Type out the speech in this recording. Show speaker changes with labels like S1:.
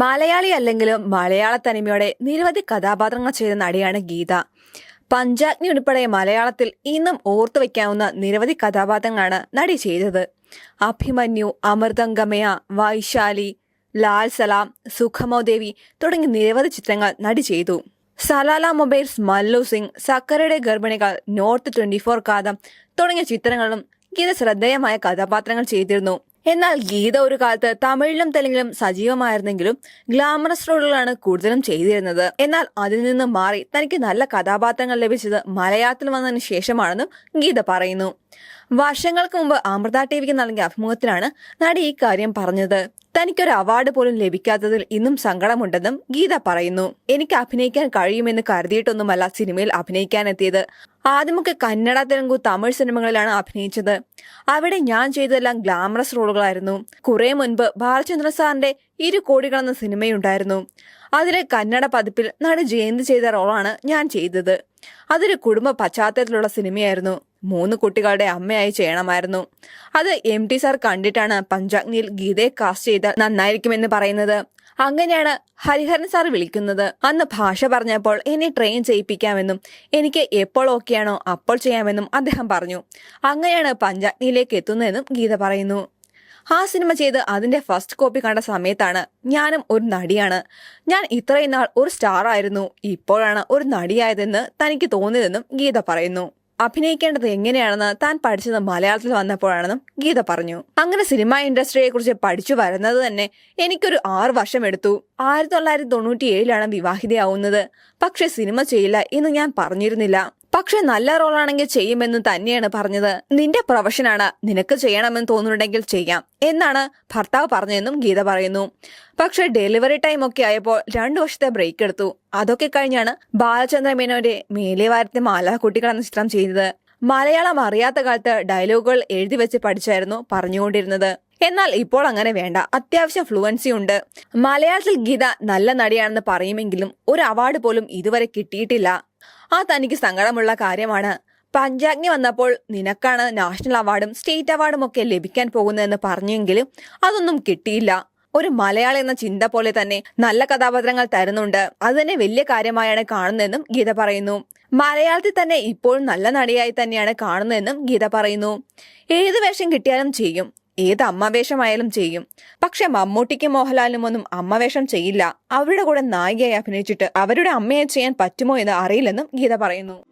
S1: മലയാളി അല്ലെങ്കിലും മലയാള തനിമയോടെ നിരവധി കഥാപാത്രങ്ങൾ ചെയ്ത നടിയാണ് ഗീത. പഞ്ചാഗ്നി ഉൾപ്പെടെ മലയാളത്തിൽ ഇന്നും ഓർത്തു വയ്ക്കാവുന്ന നിരവധി കഥാപാത്രങ്ങളാണ് നടി ചെയ്തത്. അഭിമന്യു അമൃതംഗമയ വൈശാലി ലാൽ സലാം സുഖമോ ദേവി തുടങ്ങി നിരവധി ചിത്രങ്ങൾ നടി ചെയ്തു. സലാല മൊബൈൽസ് മല്ലു സിംഗ് സക്കരയുടെ ഗർഭിണികൾ നോർത്ത് ട്വന്റി ഫോർ കാതം തുടങ്ങിയ ചിത്രങ്ങളും ഗീത ശ്രദ്ധേയമായ കഥാപാത്രങ്ങൾ ചെയ്തിരുന്നു. എന്നാൽ ഗീത ഒരു കാലത്ത് തമിഴിലും തെലുങ്കിലും സജീവമായിരുന്നെങ്കിലും ഗ്ലാമറസ് റോളുകളാണ് കൂടുതലും ചെയ്തിരുന്നത്. എന്നാൽ അതിൽ നിന്ന് മാറി തനിക്ക് നല്ല കഥാപാത്രങ്ങൾ ലഭിച്ചത് മലയാളത്തിൽ വന്നതിന് ശേഷമാണെന്നും ഗീത പറയുന്നു. വർഷങ്ങൾക്ക് മുമ്പ് അമൃത ടി വിക്ക് നൽകിയ അഭിമുഖത്തിലാണ് നടി ഈ കാര്യം പറഞ്ഞത്. തനിക്കൊരു അവാർഡ് പോലും ലഭിക്കാത്തതിൽ ഇന്നും സങ്കടമുണ്ടെന്നും ഗീത പറയുന്നു. എനിക്ക് അഭിനയിക്കാൻ കഴിയുമെന്ന് കരുതിയിട്ടൊന്നുമല്ല സിനിമയിൽ അഭിനയിക്കാനെത്തിയത് ആദ്യമൊക്കെ കന്നഡ തെലുങ്കു തമിഴ് സിനിമകളിലാണ് അഭിനയിച്ചത്. അവിടെ ഞാൻ ചെയ്തതെല്ലാം ഗ്ലാമറസ് റോളുകളായിരുന്നു. കുറെ മുൻപ് ബാലചന്ദ്ര സാറിന്റെ ഇരു കോടികൾ എന്ന സിനിമയുണ്ടായിരുന്നു. അതിലെ കന്നഡ പതിപ്പിൽ നടി ജയന്തി ചെയ്ത റോളാണ് ഞാൻ ചെയ്തത്. അതൊരു കുടുംബ പശ്ചാത്തലത്തിലുള്ള സിനിമയായിരുന്നു. മൂന്ന് കുട്ടികളുടെ അമ്മയായി ചെയ്യണമായിരുന്നു. അത് എം ടി സാർ കണ്ടിട്ടാണ് പഞ്ചാഗ്നിയിൽ ഗീതയെ കാസ്റ്റ് ചെയ്ത് നന്നായിരിക്കുമെന്ന് പറയുന്നത്. അങ്ങനെയാണ് ഹരിഹരൻ സാർ വിളിക്കുന്നത്. അന്ന് ഭാഷ പറഞ്ഞപ്പോൾ എന്നെ ട്രെയിൻ ചെയ്യിപ്പിക്കാമെന്നും എനിക്ക് എപ്പോൾ ഓക്കെയാണോ അപ്പോൾ ചെയ്യാമെന്നും അദ്ദേഹം പറഞ്ഞു. അങ്ങനെയാണ് പഞ്ചാഗ്നിയിലേക്ക് എത്തുന്നതെന്നും ഗീത പറയുന്നു. ആ സിനിമ ചെയ്ത് അതിന്റെ ഫസ്റ്റ് കോപ്പി കണ്ട സമയത്താണ് ഞാനും ഒരു നടിയാണ്. ഞാൻ ഇത്രയും നാൾ ഒരു സ്റ്റാർ ആയിരുന്നു. ഇപ്പോഴാണ് ഒരു നടിയായതെന്ന് തനിക്ക് തോന്നിയതെന്നും ഗീത പറയുന്നു. അഭിനയിക്കേണ്ടത് എങ്ങനെയാണെന്ന് താൻ പഠിച്ചത് മലയാളത്തിൽ വന്നപ്പോഴാണെന്നും ഗീത പറഞ്ഞു. അങ്ങനെ സിനിമ ഇൻഡസ്ട്രിയെ കുറിച്ച് പഠിച്ചു വരുന്നത് തന്നെ എനിക്കൊരു ആറ് വർഷം എടുത്തു. ആയിരത്തി തൊള്ളായിരത്തി തൊണ്ണൂറ്റി ഏഴിലാണ് വിവാഹിതയാവുന്നത്. പക്ഷെ സിനിമ ചെയ്യില്ല എന്ന് ഞാൻ പറഞ്ഞിരുന്നില്ല. പക്ഷെ നല്ല റോളാണെങ്കിൽ ചെയ്യുമെന്ന് തന്നെയാണ് പറഞ്ഞത്. നിന്റെ പ്രൊഫഷനാണ്. നിനക്ക് ചെയ്യണമെന്ന് തോന്നുന്നുണ്ടെങ്കിൽ ചെയ്യാം എന്നാണ് ഭർത്താവ് പറഞ്ഞതെന്നും ഗീത പറയുന്നു. പക്ഷെ ഡെലിവറി ടൈം ഒക്കെ ആയപ്പോൾ രണ്ടു വർഷത്തെ ബ്രേക്ക് എടുത്തു. അതൊക്കെ കഴിഞ്ഞാണ് ബാലചന്ദ്ര മേനോന്റെ മേലെ വാരത്തെ മാലാക്കുട്ടികൾ എന്ന ചിത്രം ചെയ്തത്. മലയാളം അറിയാത്ത കാലത്ത് ഡയലോഗുകൾ എഴുതി വെച്ച് പഠിച്ചായിരുന്നു പറഞ്ഞുകൊണ്ടിരുന്നത്. എന്നാൽ ഇപ്പോൾ അങ്ങനെ വേണ്ട. അത്യാവശ്യം ഫ്ലുവൻസി ഉണ്ട്. മലയാളത്തിൽ ഗീത നല്ല നടിയാണെന്ന് പറയുമെങ്കിലും ഒരു അവാർഡ് പോലും ഇതുവരെ കിട്ടിയിട്ടില്ല. ആ തനിക്ക് സങ്കടമുള്ള കാര്യമാണ്. പഞ്ചാഗ്നി വന്നപ്പോൾ നിനക്കാണ് നാഷണൽ അവാർഡും സ്റ്റേറ്റ് അവാർഡും ഒക്കെ ലഭിക്കാൻ പോകുന്നതെന്ന് പറഞ്ഞെങ്കിലും അതൊന്നും കിട്ടിയില്ല. ഒരു മലയാളി എന്ന ചിന്ത പോലെ തന്നെ നല്ല കഥാപാത്രങ്ങൾ തരുന്നുണ്ട്. അത് തന്നെ വലിയ കാര്യമായാണ് കാണുന്നതെന്നും ഗീത പറയുന്നു. മലയാളത്തിൽ തന്നെ ഇപ്പോഴും നല്ല നടിയായി തന്നെയാണ് കാണുന്നതെന്നും ഗീത പറയുന്നു. ഏത് വേഷം കിട്ടിയാലും ചെയ്യും. ഏത് അമ്മവേഷമായാലും ചെയ്യും. പക്ഷെ മമ്മൂട്ടിക്കും മോഹൻലാലിനും ഒന്നും അമ്മവേഷം ചെയ്യില്ല. അവരുടെ കൂടെ നായികയായി അഭിനയിച്ചിട്ട് അവരുടെ അമ്മയെ ചെയ്യാൻ പറ്റുമോ എന്ന് അറിയില്ലെന്നും ഗീത പറയുന്നു.